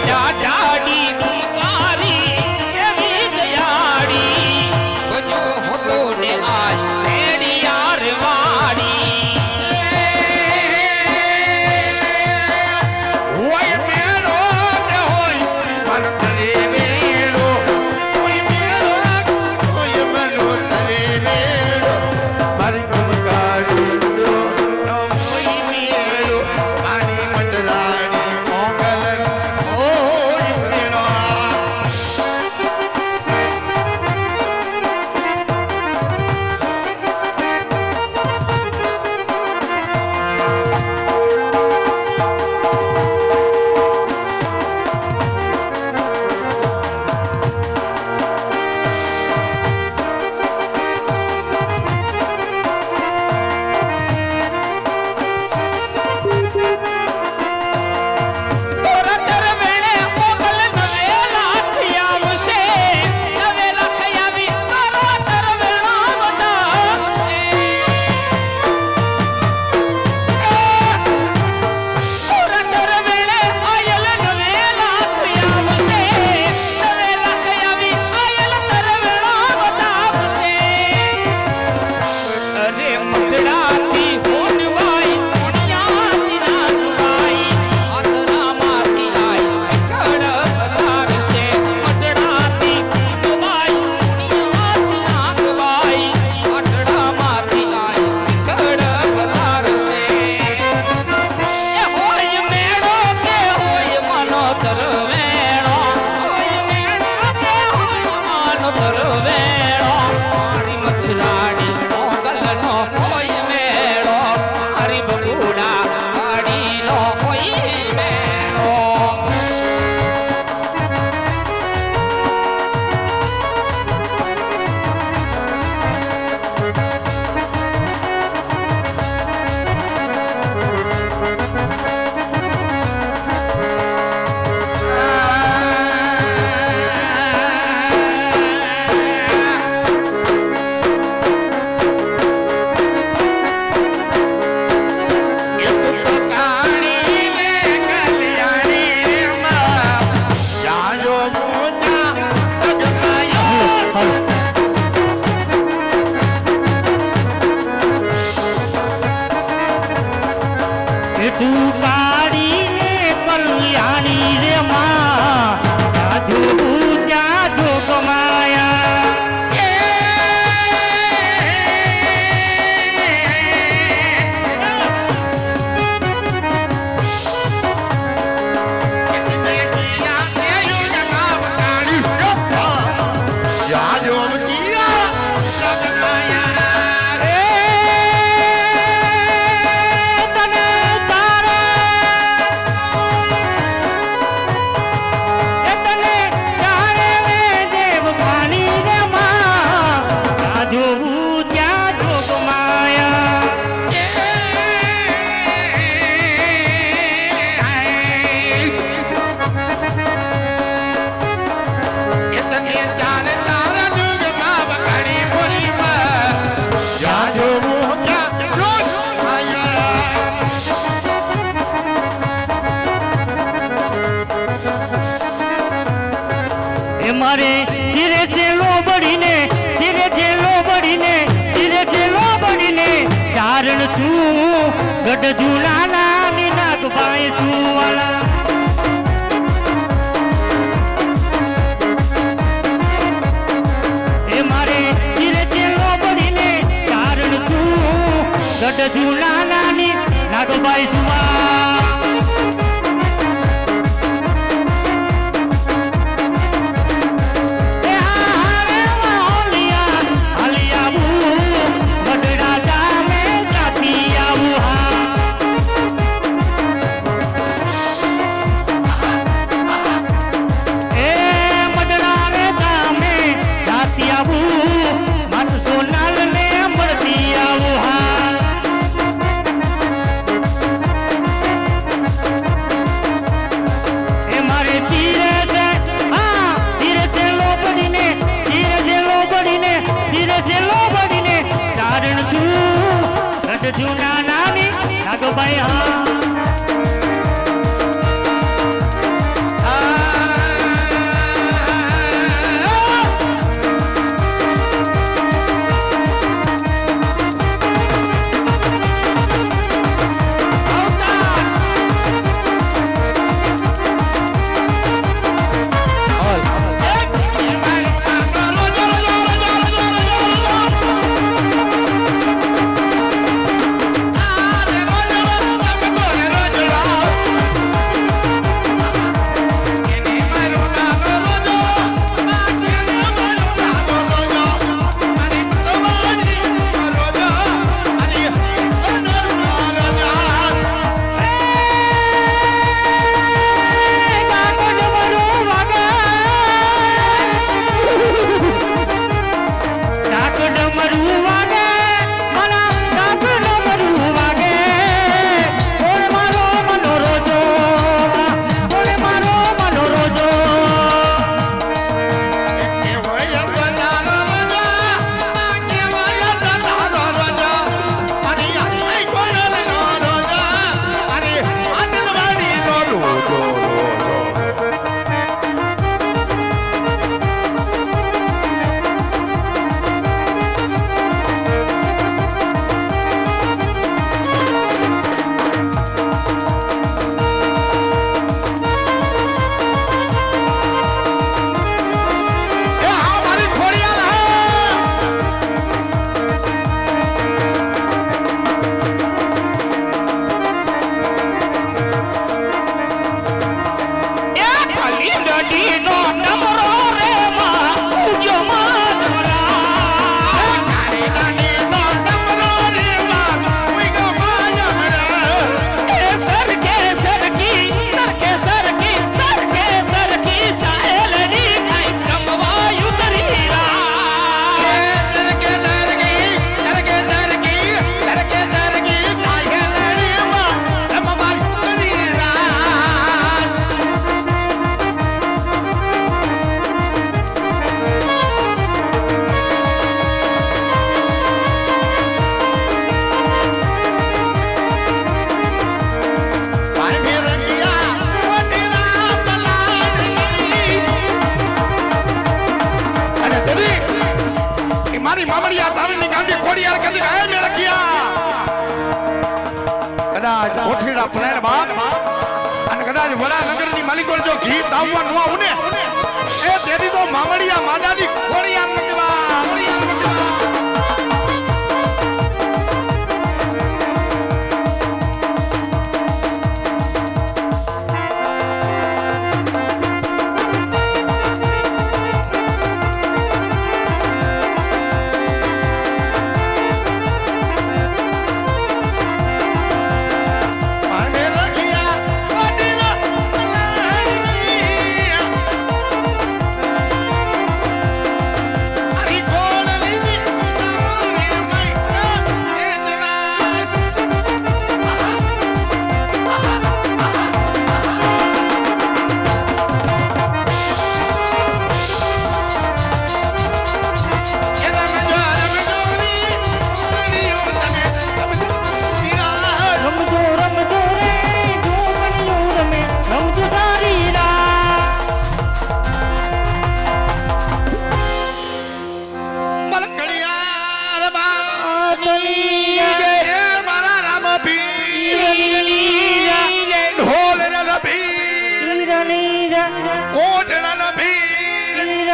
da da તું হাত জুনা নানি লাগো ভাই হাত મારી મામડિયા ચારણની ગાંધી ખોડિયાર કરી હે મે રખિયા. કદાચ ઓઠીડા પ્લેન બાદ અને કદાચ વડાનગરની માલિકોલ જો ઘી તાવવા નો ઉને એ તેથી તો મામડિયા માદાની ખોડિયાર નકવા ઓઢણાના ભીરની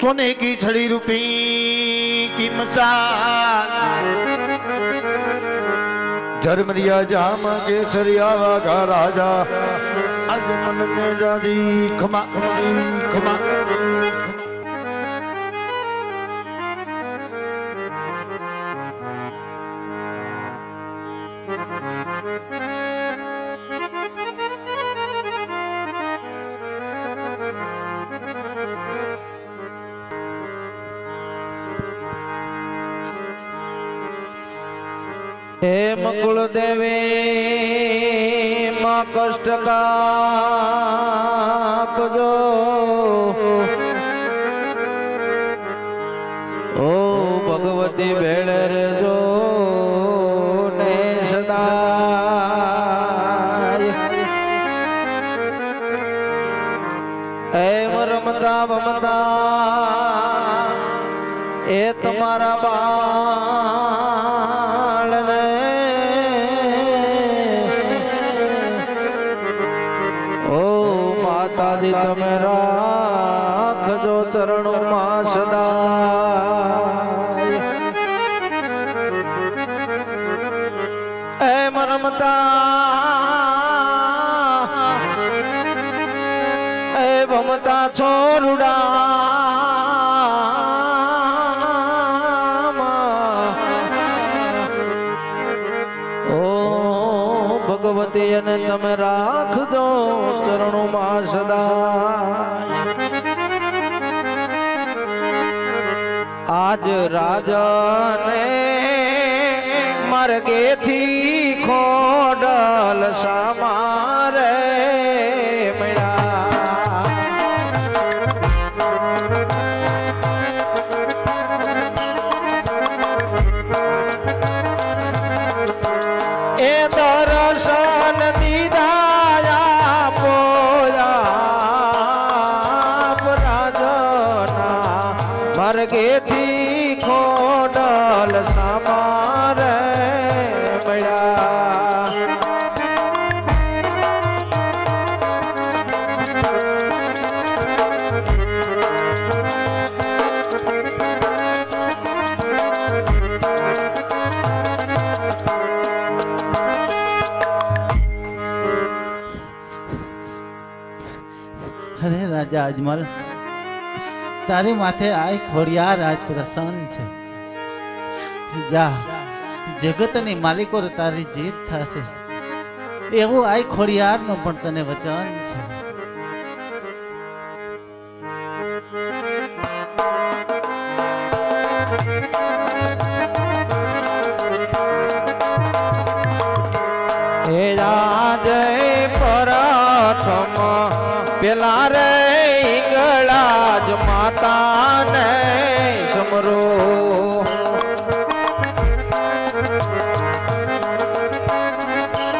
સોને કી છડી રૂપી કી મસાલ. ઝરમરિયા જામ કેસરિયા વાઘા રાજા. અજમન ખમા ખમા. મકુળ દેવી માં કષ્ટ કાપજો. ઓ ભગવતી ભેળ રેજો ને સદાય. એમ રમતા બમતા એ તમારા બાળને માતાજી તમે રાખજો ચરણોમાં સદા એ મરમતા એ ભમતા છોરુડા ભગવતી અને તમે રાખજો ચરણોમાં સદા આજ રાજાને માર્ગેથી ખોડલ સમારે અજમલ તારી માથે આ ખોડિયાર આજ પ્રસન્ન છે. જા, જગતની માલિકો તારી જીત થશે. એવું આ ખોડિયાર નું પણ તને વચન છે.